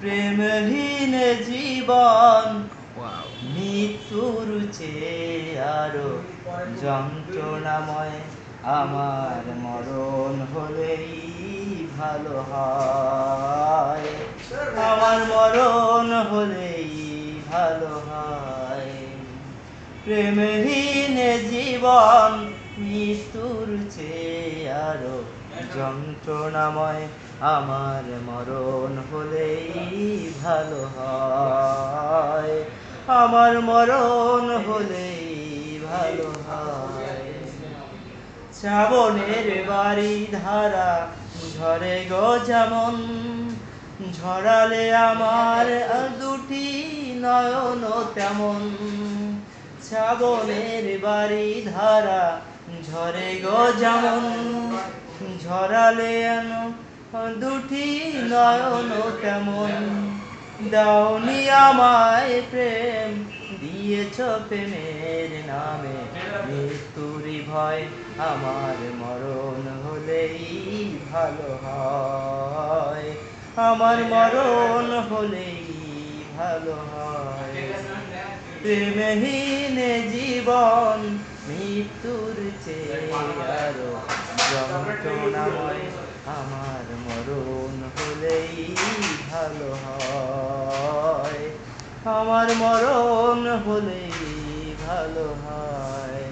প্রেমহীন জীবন। মৃত্যুর চেয়ে আরও যন্ত্রণাময় আমার মরণ হলেই ভালো হয়। আমার মরণ হলেই ভালো হয়। প্রেমহীন জীবন মৃত্যুর চেয়ে আরও যন্ত্রণাময় আমার মরণ হলেই ভালো হয়। আমার মরণ হলেই ভালো হয়। শ্রাবণের বাড়ি ধারা ঝরে গো যেমন, ঝরালে আমার দুটি নয়ন তেমন। শ্রাবণের বাড়ি ধারা ঝরে গো যেমন ঝরালে যেন দুটি নয়ন তেমন দাওনি আমায় প্রেম দিয়েছ প্রেমের নামে। মৃত্যুরি ভয় আমার মরণ হলেই ভালো হয়। আমার মরণ হলেই ভালো হয়। প্রেমহীন জীবন মৃত্যুর চেয়ে আরও যন্ত্রণাময় আমার মরণ হলেই ভালো হয়। আমার মরণ হলেই ভালো হয়।